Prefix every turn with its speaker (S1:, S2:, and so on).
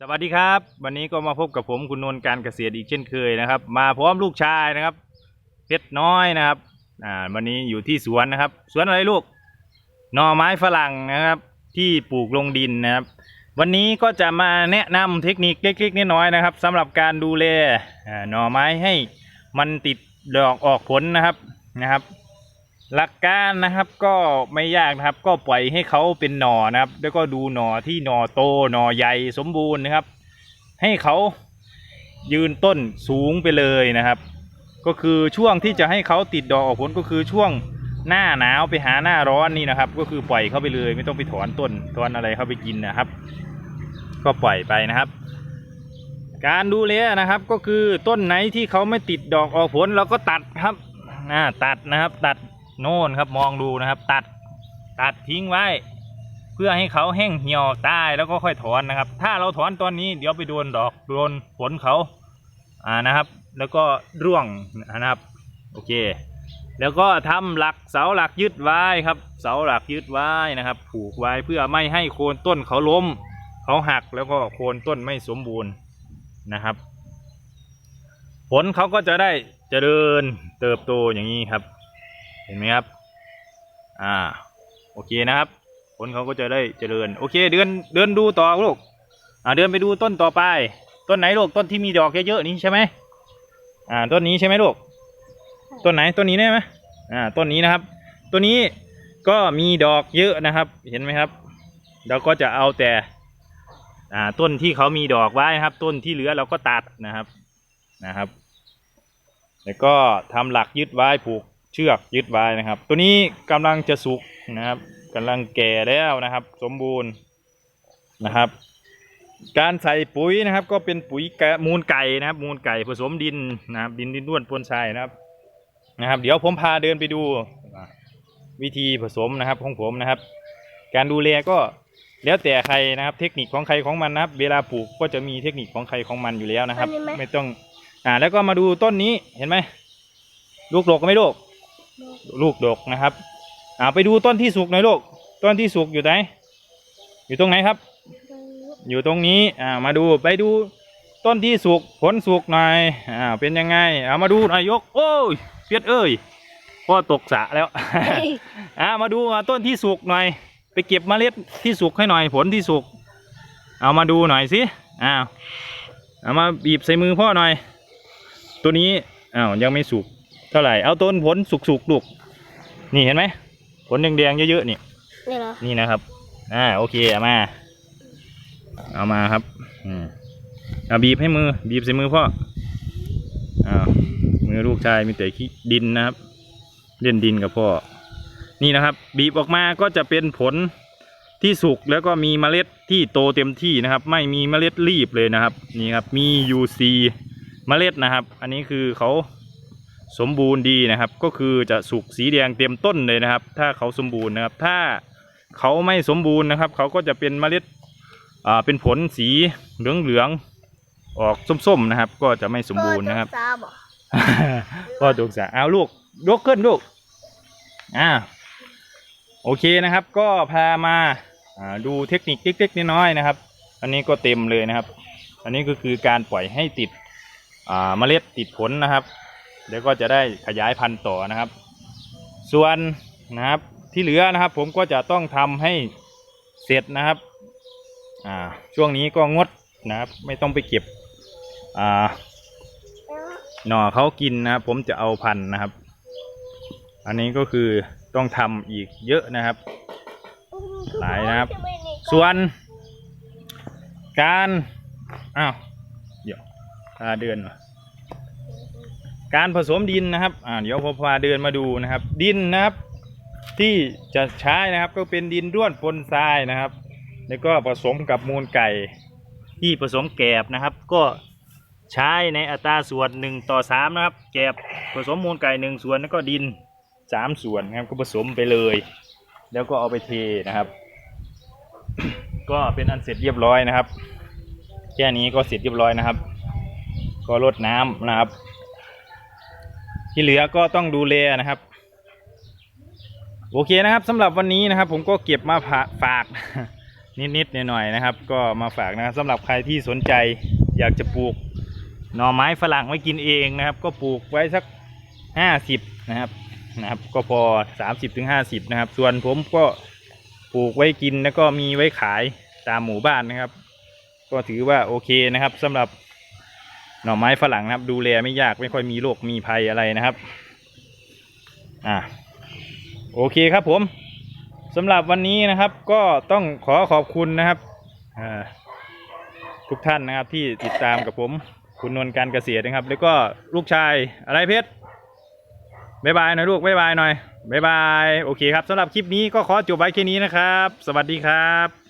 S1: สวัสดีครับ วันนี้ก็มาพบกับผมคุณนนท์การเกษตรอีกเช่นเคยนะครับ มาพร้อมลูกชายนะครับ เพชรน้อยนะครับอ่าวันนี้อยู่ที่สวนนะครับ สวนอะไรลูกหน่อไม้ฝรั่งนะครับ ที่ปลูกลงดินนะครับ วันนี้ก็จะมาแนะนำเทคนิคเล็กๆน้อยๆนะครับสำหรับการดูแลหน่อไม้ให้มันติดดอกออกผลนะครับนะครับ หลักการนะครับก็ไม่ยากนะครับ ก็ปล่อยให้เขาเป็นหน่อนะครับ แล้วก็ดูหน่อที่หน่อโตหน่อใหญ่สมบูรณ์นะครับ ให้เขายืนต้นสูงไปเลยนะครับ ก็คือช่วงที่จะให้เขาติดดอกออกผลก็คือช่วงหน้าหนาวไปหาหน้าร้อนนี่นะครับ ก็คือปล่อยเขาไปเลย ไม่ต้องไปถอนต้นถอนอะไรเข้าไปกินนะครับ ก็ปล่อยไปนะครับ การดูแลนะครับก็คือต้นไหนที่เขาไม่ติดดอกออกผลเราก็ตัดครับอ่าตัดนะครับ ตัด โน่นครับมองดูนะครับ ตัดตัดทิ้งไว้ เพื่อให้เขาแห้งเหี่ยวตายแล้วก็ค่อยถอนนะครับ ถ้าเราถอนตอนนี้เดี๋ยวไปโดนดอกโดนผลเขาอ่านะครับ แล้วก็ร่วงนะครับ โอเค แล้วก็ทำหลักเสาหลักยึดไว้ครับ เสาหลักยึดไว้นะครับ ผูกไว้เพื่อไม่ให้โคนต้นเขาล้ม เขาหักแล้วก็โคนต้นไม่สมบูรณ์นะครับ ผลเขาก็จะได้เจริญเติบโตอย่างนี้ครับ เห็นไหมครับ อ่า โอเคนะครับ ผลเขาก็จะได้เจริญ โอเค เดินเดินดูต่อลูก อ่า เดินไปดูต้นต่อไป ต้นไหนลูก ต้นที่มีดอกเยอะๆนี้ใช่ไหมอ่า ต้นนี้ใช่ไหมลูก ต้นไหน ต้นนี้ได้ไหมอ่า ต้นนี้นะครับ ตัวนี้ก็มีดอกเยอะนะครับ เห็นไหมครับ เราก็จะเอาแต่ อ่า ต้นที่เขามีดอกไว้นะครับ ต้นที่เหลือเราก็ตัดนะครับ นะครับ แล้วก็ทำหลักยึดไว้ผูก เชือกยึดไว้นะครับ ตัวนี้กำลังจะสุกนะครับกำลังแก่แล้วนะครับ สมบูรณ์นะครับ การใส่ปุ๋ยนะครับ ก็เป็นปุ๋ยแกะมูลไก่นะครับ มูลไก่ผสมดินนะครับ ดินดินด้วนปนทรายนะครับนะครับ เดี๋ยวผมพาเดินไปดูวิธีผสมนะครับของผมนะครับ การดูแลก็แล้วแต่ใครนะครับ เทคนิคของใครของมันนะครับ เวลาปลูกก็จะมีเทคนิคของใครของมันอยู่แล้วนะครับ
S2: อันนี้ไหม
S1: ไม่ต้อง อ่า แล้วก็มาดูต้นนี้เห็นไหมลูกดกไหมลูก ลูกดกนะครับอ่าไปดูต้นที่สุกหน่อยลูกต้นที่สุกอยู่ไหนอยู่ตรงไหนครับ อยู่ตรงนี้อ่ามาดูไปดูต้นที่สุกผลสุกหน่อยอ่าเป็นยังไงเอามาดูหน่อยยก โอ้ยเปียดเอ้ยพ่อตกสะแล้วอ่ามาดูต้นที่สุกหน่อย ไปเก็บเมล็ดที่สุกให้หน่อยผลที่สุก เอามาดูหน่อยสิอ้าวเอามาบีบใส่มือพ่อหน่อย ตัวนี้อ้าวยังไม่สุก เท่าไหร่เอาต้นผลสุกๆลูกนี่เห็นไหมผลแดงๆเยอะๆนี่
S2: นี่เหรอ
S1: นี่นะครับอ่าโอเคเอามา เอามาครับอืมเอาบีบให้มือบีบใส่มือพ่ออ้าวมือลูกชายมีแต่ขี้ดินนะครับ เล่นดินกับพ่อ นี่นะครับ บีบออกมาก็จะเป็นผลที่สุกแล้วก็มีเมล็ดที่โตเต็มที่นะครับ ไม่มีเมล็ดรีบเลยนะครับ นี่ครับมี UC เมล็ดนะครับ อันนี้คือเขา สมบูรณ์ดีนะครับ ก็คือจะสุกสีแดงเต็มต้นเลยนะครับ ถ้าเขาสมบูรณ์นะครับ ถ้าเขาไม่สมบูรณ์นะครับ เขาก็จะเป็นเมล็ดอ่าเป็นผลสีเหลืองๆออกส้มๆนะครับ ก็จะไม่สมบูรณ์นะครับ
S2: เออจ้าบอก
S1: ก็ถูกสะเอาลูกยกขึ้นลูกอ่าโอเคนะครับ ก็พามาอ่าดูเทคนิคเล็กๆน้อยๆนะครับ อันนี้ก็เต็มเลยนะครับ อันนี้ก็คือการปล่อยให้ติดอ่าเมล็ดติดผลนะครับ เดี๋ยวก็จะได้ขยายพันธุ์ต่อนะครับ ส่วนนะครับที่เหลือนะครับ ผมก็จะต้องทำให้เสร็จนะครับอ่าช่วงนี้ก็งดนะครับ ไม่ต้องไปเก็บอ่าหน่อเขากินนะครับ ผมจะเอาพันธุ์นะครับ อันนี้ก็คือต้องทำอีกเยอะนะครับ หลายนะครับ ส่วนการอ้าวเดี๋ยวพาเดินมา การผสมดินนะครับอ่าเดี๋ยวผมพาเดินมาดูนะครับ ดินนะครับ ที่จะใช้นะครับก็เป็นดินร่วนปนทรายนะครับ แล้วก็ผสมกับมูลไก่ ที่ผสมแกบนะครับ ก็ใช้ในอัตราส่วนหนึ่งต่อสามนะครับ แกบผสมมูลไก่หนึ่งส่วนแล้วก็ดินสามส่วนนะครับก็ผสมไปเลย แล้วก็เอาไปเทนะครับ ก็เป็นอันเสร็จเรียบร้อยนะครับ แค่นี้ก็เสร็จเรียบร้อยนะครับ ก็ลดน้ำนะครับ ที่เหลือก็ต้องดูแลนะครับ โอเคนะครับสำหรับวันนี้นะครับ ผมก็เก็บมาฝากนิดๆหน่อยๆนะครับ ก็มาฝากนะครับสำหรับใครที่สนใจอยากจะปลูกหน่อไม้ฝรั่งไว้กินเองนะครับ ก็ปลูกไว้สักห้าสิบนะครับนะครับ ก็พอสามสิบถึงห้าสิบนะครับ ส่วนผมก็ปลูกไว้กินแล้วก็มีไว้ขายตามหมู่บ้านนะครับ ก็ถือว่าโอเคนะครับสำหรับ หน่อไม้ฝรั่งนะครับ ดูแลไม่ยากไม่ค่อยมีโรคมีภัยอะไรนะครับ อ่าโอเคครับผมสำหรับวันนี้นะครับ ก็ต้องขอขอบคุณนะครับทุกท่านนะครับที่ติดตามกับผมคุณนวลการเกษตรนะครับ แล้วก็ลูกชายอะไรเพชรบายบายหน่อยลูกบายบายหน่อยบายบายโอเคครับสำหรับคลิปนี้ก็ขอจบไว้แค่นี้นะครับ สวัสดีครับ